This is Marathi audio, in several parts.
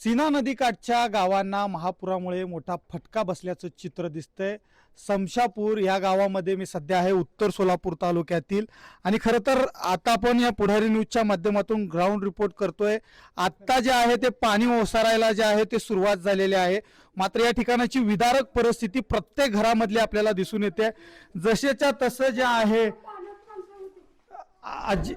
सीना नदीकाठच्या गावांना महापुरामुळे मोठा फटका बसल्याचं चित्र दिसतंय. समशापूर या गावामध्ये मी सध्या आहे उत्तर सोलापूर तालुक्यातील. आणि खरं तर आता आपण या पुढारी न्यूजच्या माध्यमातून ग्राउंड रिपोर्ट करतोय. आत्ता जे आहे ते पाणी ओसारायला जे आहे ते सुरुवात झालेली आहे. मात्र या ठिकाणाची विदारक परिस्थिती प्रत्येक घरामधली आपल्याला दिसून येते. जसेच्या तसं जे आहे आजी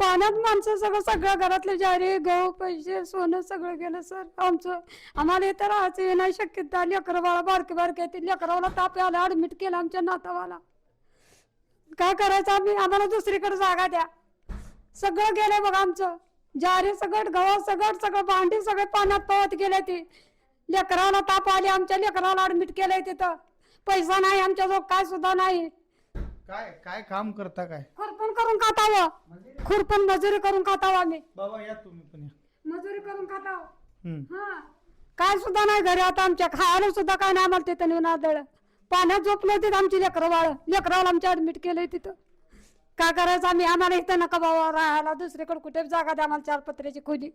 पाण्यात माणसं सगळं सगळं घरातले जारे गहू पैसे सोनं सगळं गेलं सर आमचं. आम्हाला इथं राहायचं नाही शक्यता. लेकरं बाळा बारके बारके ते. लेकराला ताप आला ऍडमिट केलं आमच्या नातावाला. काय करायचं आम्ही? आम्हाला दुसरीकडे जागा द्या. सगळं गेलंय बघा आमचं. जारे सगळं गव्हा सगळं सगळं भांडी सगळे पाण्यात पवत गेले ते. लेकराला ताप आली आमच्या लेकराला ऍडमिट केलंय तिथं. पैसा नाही आमच्याजवळ काय सुद्धा नाही. काय काय काम करता काय? खुरपण करून खातावं खुरपण मजुरी करून खातावं आम्ही. बाबा या तुम्ही पण या. मजुरी करून खातावं. हम्म. हा. काय सुद्धा नाही घरी आता आमच्या. खायला सुद्धा काय नाही आम्हाला तिथं नेऊन आदळ पाण्यात झोपलं तिथं आमची लेकरं लेकराला आमच्या ऍडमिट केलंय तिथं. काय करायचं आम्ही? आम्हाला इथं नका बाबा. राहायला दुसरीकडे कुठे जागा द्या आम्हाला चार पत्र्याची खोली.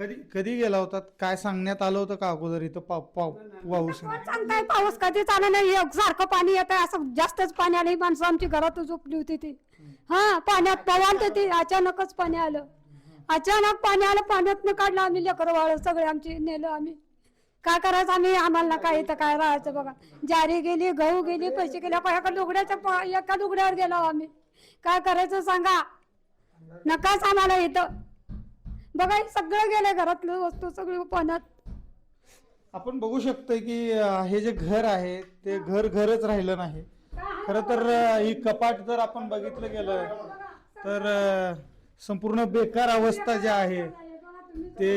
कधी कधी गेला होता? काय सांगण्यात आलं होतं का अगोदर इथं पाव पाव पाऊस कोण सांगताय पाऊस? कधी चालू नाही? एक सारखं पाणी येत आहे असं जास्तच पाणी आलं ही माणसं आमची घरात झोपली होती ती. हा पाण्यात पवाल ते. अचानकच पाणी आलं. अचानक पाणी आलं. पाण्यातनं काढलं आम्ही लेकर वाळ सगळे आमची नेलं आम्ही. काय करायचं आम्ही? आम्हाला काय इथं काय राहायचं बघा. जारी गेली गहू गेली पैसे गेले. एका लुगड्याच्या प- एका लुगड्यावर गेलो आम्ही. काय करायचं सांगा? नकाच आम्हाला इथं. बघा सगळं गेलं घरातलं वस्तू सगळी पाण्यात. आपण बघू शकतोय की अं, हे जे घर आहे ते घर घरच राहिलं नाही. खरं तर अं, ही कपाट जर आपण बघितलं गेलं तर अं, संपूर्ण बेकार अवस्था जी आहे ते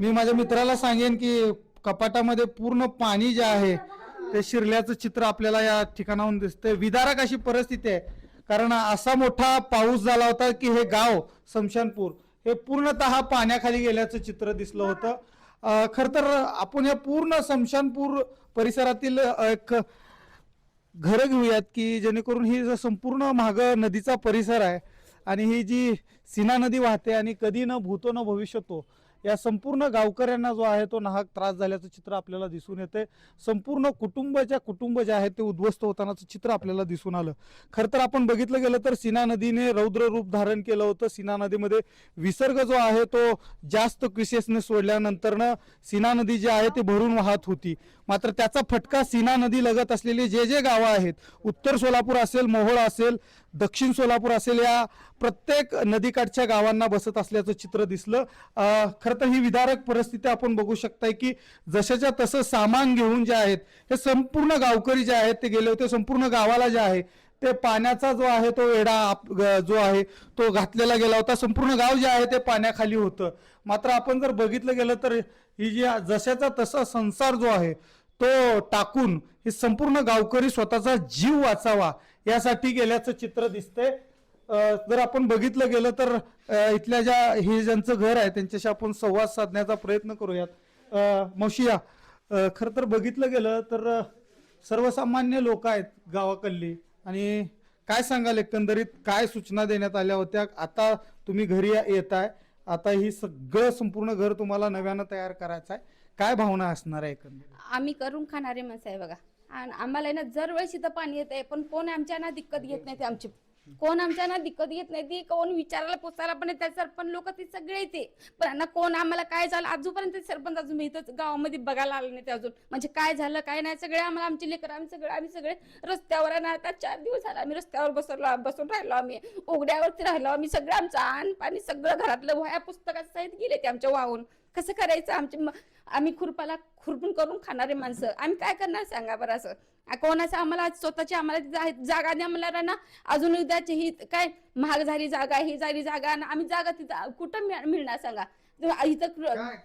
मी माझ्या मित्राला सांगेन की कपाटामध्ये पूर्ण पाणी जे आहे ते शिरल्याचं चित्र आपल्याला या ठिकाणाहून दिसतंय. विदारक अशी परिस्थिती आहे. कारण असा मोठा पाऊस झाला होता की हे गाव समशानपूर हे पूर्णतः पाण्याखाली गेल्याचं चित्र दिसलं होतं. खर खरं तर आपण या पूर्ण समशानपूर परिसरातील एक घरं घेऊयात की जेणेकरून ही संपूर्ण महाग नदीचा परिसर आहे आणि ही जी सीना नदी वाहते आणि कधी न भूतो न भविष्यतो या संपूर्ण गावकऱ्यांना जो आहे तो नाहक त्रास झाल्याचं चित्र आपल्याला दिसून येते संपूर्ण कुटुंबाच्या कुटुंब जे आहे ते उद्ध्वस्त होतानाचं चित्र आपल्याला दिसून आलं. खरं तर आपण बघितलं गेलं तर सीना नदीने रौद्र रूप धारण केलं होतं. सीना नदीमध्ये विसर्ग जो आहे तो जास्त क्रिसेसने सोडल्यानंतरनं सीना नदी जी आहे ती भरून वाहत होती. मात्र त्याचा फटका सीना नदी लगत असलेली जे जे गावं आहेत उत्तर सोलापूर असेल मोहोळ असेल दक्षिण सोलापूर असेल या प्रत्येक नदीकाठच्या गावांना बसत असल्याचं चित्र दिसलं. खरं तर ही विदारक परिस्थिती आपण बघू शकताय की जशाच्या तसं सामान घेऊन जे आहेत हे संपूर्ण गावकरी जे आहेत ते गेले होते संपूर्ण गावाला जे आहे ते पाण्याचा जो आहे तो वेढा आप- जो आहे तो घातलेला गेला होता. संपूर्ण गाव जे आहे ते पाण्याखाली होतं. मात्र आपण जर बघितलं गेलं तर ही जी जशाचा तसा संसार जो आहे तो टाकून हे संपूर्ण गावकरी स्वतःचा जीव वाचावा यासाठी गेल्याचं चित्र दिसतंय. जर आपण बघितलं गेलं तर इथल्या ज्या हे ज्यांचं घर आहे त्यांच्याशी आपण संवाद साधण्याचा प्रयत्न करूयात. मौशिया खरं तर बघितलं गेलं तर सर्वसामान्य लोक आहेत गावाकडली. आणि काय सांगाल एकंदरीत काय सूचना देण्यात आल्या होत्या? आता तुम्ही घरी येत आहे आता ही सगळं संपूर्ण घर तुम्हाला नव्यानं तयार करायचं आहे काय भावना असणार आहे एकंदरीत? आम्ही करून खाणारे माणसं आहे बघा. आणि आम्हाला ना ना दरवेळेस इथं पाणी येत आहे पण कोण आमच्या ना दिक्कत घेत नाही ते आमची कोण आमच्या ना दिक्कत घेत नाही ती कोण विचारायला पोचायला पण येतात सरपंच लोक ते सगळे येते पण ना कोण आम्हाला काय झालं? अजूनपर्यंत सरपंच अजून इथं गावामध्ये बघायला आलं नाही ते अजून. म्हणजे काय झालं काय नाही सगळे आम्हाला आमचे लेकर आम्ही सगळे आम्ही सगळे रस्त्यावर आहे ना आता चार दिवस झाला आम्ही रस्त्यावर बसलो बसून राहिलो आम्ही. उघड्यावरती राहिलो आम्ही. सगळं आमचं आण पाणी सगळं घरातलं वह्या पुस्तकात सहित गेले ते आमच्या वाहून. कसं करायचं? आमचे आम्ही खुरपाला खुरपून करून खाणारे माणसं. आम्ही काय करणार सांगा बरं असं. कोणाचं आम्हाला स्वतःची आम्हाला जागा द्या म्हणणार ना अजून उद्याची ही काय महाग झाली जागा ही झाली जागा आणि आम्ही जागा तिथं कुठं मिळ- मिळणार सांगा. इथं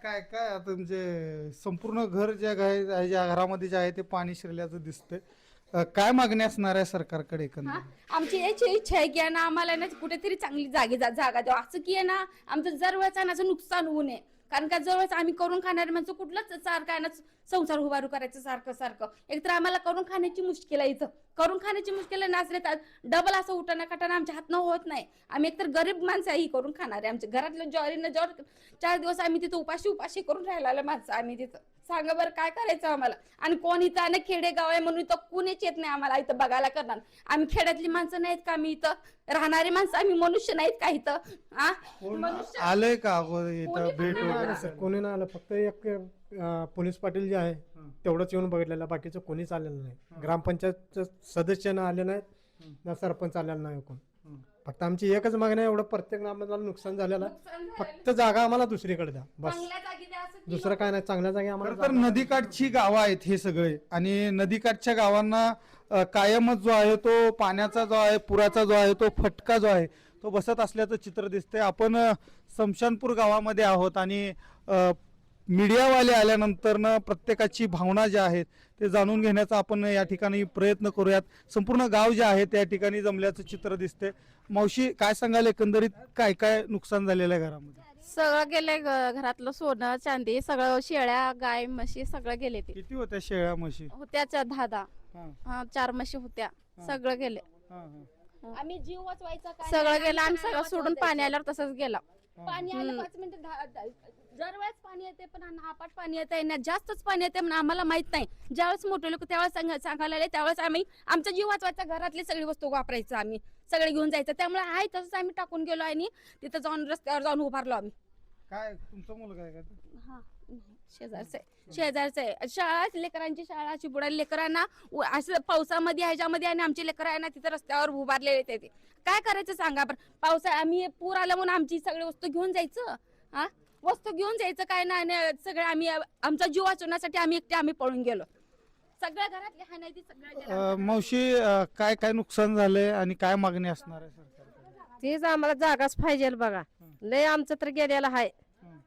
काय काय आता म्हणजे संपूर्ण घर जे आहे ज्या घरामध्ये जे आहे ते पाणी शिरल्याचं दिसतंय. काय मागणी असणार आहे सरकारकडे आमची याची इच्छा आहे की ना आम्हाला ना कुठेतरी चांगली जागी जागा द्यावा. असं की आहे ना आमचं जर ना असं नुकसान होऊ नये. कारण का जवळच आम्ही करून खाणारे माणसं कुठलंच सारखं आहे ना संसार उभारू करायचं सारखं सारखं. एकतर आम्हाला करून खाण्याची मुश्किल आहे इथं. करून खाण्याची मुश्किल आहे नाचले तर डबल असं उठाना खाटाना आमच्या हातनं होत नाही. आम्ही एकतर गरीब माणसं आहे ही करून खाणारे आमच्या घरातलं ज्वारीनं ज्वार चार दिवस आम्ही तिथं उपाशी उपाशी करून राहिला माणसं आम्ही तिथं. सांगा बरं काय करायचं आम्हाला? आणि कोण इथं आणि खेडेगाव आहे म्हणून इथं कुणीच येत नाही आम्हाला इथं बघायला करणार. आम्ही खेड्यातली माणसं नाहीत का आम्ही इथं? राहणारी माणसं आम्ही मनुष्य नाहीत का इथं? हा कोण मनुष्य आलंय का अगोदर कोणी इथं पण भेट नाही वगैरे? आलं. सर कोणी नाही आलं. फक्त एक अं, पोलीस पाटील जे आहे. तेवढंच येऊन बघितलेलं. बाकीचं कोणीच आलेलं नाही. ग्रामपंचायतचं सदस्य ना आले नाहीत. ना सरपंच आलेला नाही कोण. फक्त आमची एकच मागणी आहे एवढं प्रत्येक नामाला नुकसान झालेलं आहे. नुकसान. फक्त जागा आम्हाला दुसरीकडे द्या बस. चांगल्या जागी द्या असं ती दुसरं काय नाही चांगल्या जागी आम्हाला तर जागा- नदीकाठची गावं आहेत हे सगळे. आणि नदीकाठच्या गावांना अ, कायमच जो आहे तो पाण्याचा जो आहे पुराचा जो आहे तो फटका जो आहे तो बसत असल्याचं चित्र दिसतंय. आपण अ, समशानपूर गावामध्ये आहोत आणि अ, मीडियावाले आल्यानंतर न प्रत्येकाची भावना ज्या आहेत ते जाणून घेण्याचा आपण या ठिकाणी प्रयत्न करूयात. संपूर्ण गाव जे आहे त्या ठिकाणी जमल्याचं चित्र दिसते मावशी काय सांगाल? एकंदरीत काय काय नुकसान झालेलं आहे घरामध्ये? सगळं गेले घरातलं सोनं चांदी सगळं शेळ्या गाय म्हशी सगळं गेले ते. किती होत्या शेळ्या म्हशी? होत्या चा- दहा दहा हा, हा, चार म्हशी होत्या. सगळं गेले. हा, हा. आम्ही जीव वाचवायचा काय सगळं नाही, गेलं आणि आम्ही सगळं सोडून पाणी. आल्यावर तसंच गेला. पाणी आलं. पाच मिनिटं दहा- दरवेळेस पाणी येते पण नापाट पाणी येते ना. जास्तच पाणी येते म्हणून आम्हाला माहीत नाही. ज्यावेळेस मोठे लोक त्यावेळेस सांगा- सांगायला आले त्यावेळेस आम्ही आमचा जीव वाचवायचा घरातली सगळी वस्तू वापरायचं आम्ही. सगळे घेऊन जायचं. त्यामुळे आहे तसंच आम्ही टाकून गेलो आणि तिथं जाऊन रस्त्यावर जाऊन उभारलो आम्ही. काय तुमचा मुलगा आहे का? ते? हा. शेजारचं आहे शेजारचं. आहे शाळा लेकरांची शाळा अशी बुडाली लेकरांना असं पावसामध्ये ह्याच्यामध्ये आणि आमची लेकरं आहे ना तिथं रस्त्यावर उभारलेले ते ते. काय करायचं सांगा बरं? पावसा आम्ही पूर आला म्हणून आमची सगळी वस्तू घेऊन जायचं? हा? वस्तू घेऊन जायचं काय नाही आणि सगळं आम्ही आमचा जीव वाचवण्यासाठी आम्ही एकटे आम्ही पळून गेलो. सगळ्या घरातले हाय नाही सगळ्या मावशी काय काय नुकसान झालंय आणि काय मागणी असणार आहे तेच आम्हाला जागाच पाहिजे बघा. लय आमचं तर गेलेलं आहे. हं.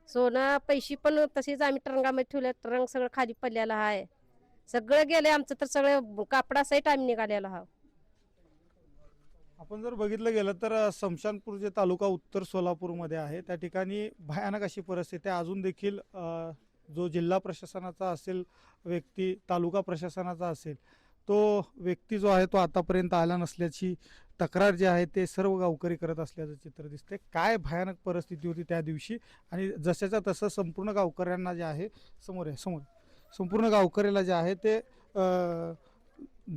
सोनं पैसे पण तशीच आम्ही टरंगामध्ये ठेवले. टरंग सगळं खाली पडलेलं आहे. सगळं गेलंय आमचं तर सगळं कापडा सहित आम्ही निघालेलो हा आपण जर बघितलं गेलं तर समशानपूर जे तालुका उत्तर सोलापूरमध्ये आहे त्या ठिकाणी भयानक अशी परिस्थिती आहे. अजून देखील जो जिल्हा प्रशासनाचा असेल व्यक्ती तालुका प्रशासनाचा असेल तो व्यक्ती जो आहे तो आतापर्यंत आला नसल्याची तक्रार जे आहे ते सर्व गावकरी करत असल्याचं चित्र दिसते काय भयानक परिस्थिती होती त्या दिवशी आणि जशाच्या तसं संपूर्ण गावकऱ्यांना जे आहे समोर आहे समोर. संपूर्ण गावकऱ्याला जे आहे ते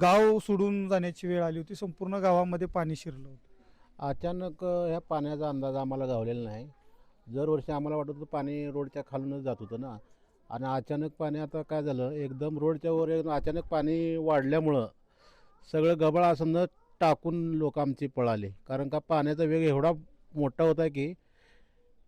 गाव सोडून जाण्याची वेळ आली होती. संपूर्ण गावामध्ये पाणी शिरलं होतं. अचानक ह्या पाण्याचा अंदाज आम्हाला गावलेला नाही. दरवर्षी आम्हाला वाटत होतं पाणी रोडच्या खालूनच जात होतं ना. आणि अचानक पाणी आता काय झालं एकदम रोडच्या वर एकदम अचानक पाणी वाढल्यामुळं सगळं गबाळ असं टाकून लोक आमची पळाले. कारण का पाण्याचा वेग एवढा मोठा होता की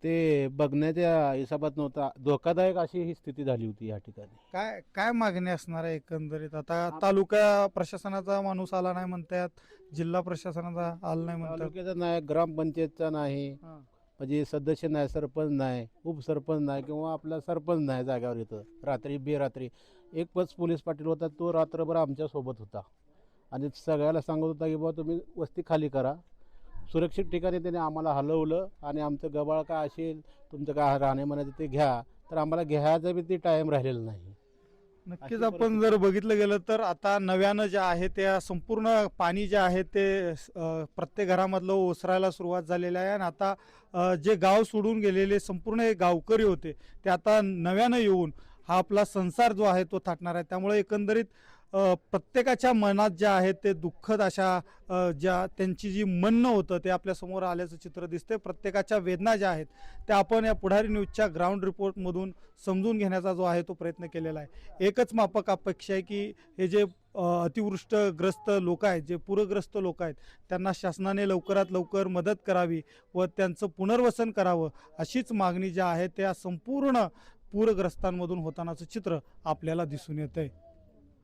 ते बघण्याच्या हिसाबात नव्हता. धोकादायक अशी ही स्थिती झाली होती या ठिकाणी. काय काय मागणी असणार आहे एकंदरीत? आता तालुका प्रशासनाचा माणूस आला नाही म्हणतात जिल्हा प्रशासनाचा आला नाही म्हणतात. तालुक्याचा नाही ग्रामपंचायतचा नाही. हां. म्हणजे सदस्य नाही सरपंच नाही उपसरपंच नाही किंवा आपला सरपंच नाही जाग्यावर इथं. रात्री बेरात्री. एक पच पोलीस पाटील होता तो रात्रभर आमच्यासोबत होता. आणि सगळ्याला सांगत होता की बाबा तुम्ही वस्ती खाली करा. सुरक्षित ठिकाणी त्याने आम्हाला हलवलं आणि आमचं गबाळ काय असेल तुमचं काय राहणे म्हणायचं ते घ्या. तर आम्हाला घ्यायचा बी ते टाईम राहिलेला नाही. नक्कीच आपण जर बघितलं गेलं तर आता नव्यानं जे आहे त्या संपूर्ण पाणी जे आहे ते प्रत्येक घरामधलं ओसरायला सुरुवात झालेली आहे. आणि आता जे गाव सोडून गेलेले संपूर्ण हे गावकरी होते ते आता नव्यानं येऊन हा आपला संसार जो आहे तो थाटणार आहे. त्यामुळे एकंदरीत प्रत्येकाच्या मनात ज्या आहेत ते दुःखद अशा ज्या त्यांची जी म्हणणं होतं ते आपल्यासमोर आल्याचं चित्र दिसते प्रत्येकाच्या वेदना ज्या आहेत त्या आपण या पुढारी न्यूजच्या ग्राउंड रिपोर्टमधून समजून घेण्याचा जो आहे तो प्रयत्न केलेला आहे. एकच मापक अपेक्षा आहे की हे जे अतिवृष्टग्रस्त लोक आहेत जे पूरग्रस्त लोक आहेत त्यांना शासनाने लवकरात लवकर मदत करावी व त्यांचं पुनर्वसन करावं अशीच मागणी ज्या आहे त्या संपूर्ण पूरग्रस्तांमधून होतानाचं चित्र आपल्याला दिसून येतं आहे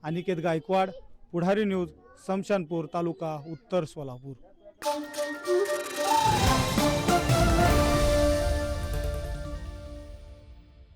अनिकेत गायकवाड पुढारी न्यूज समशानपूर तालुका उत्तर सोलापूर.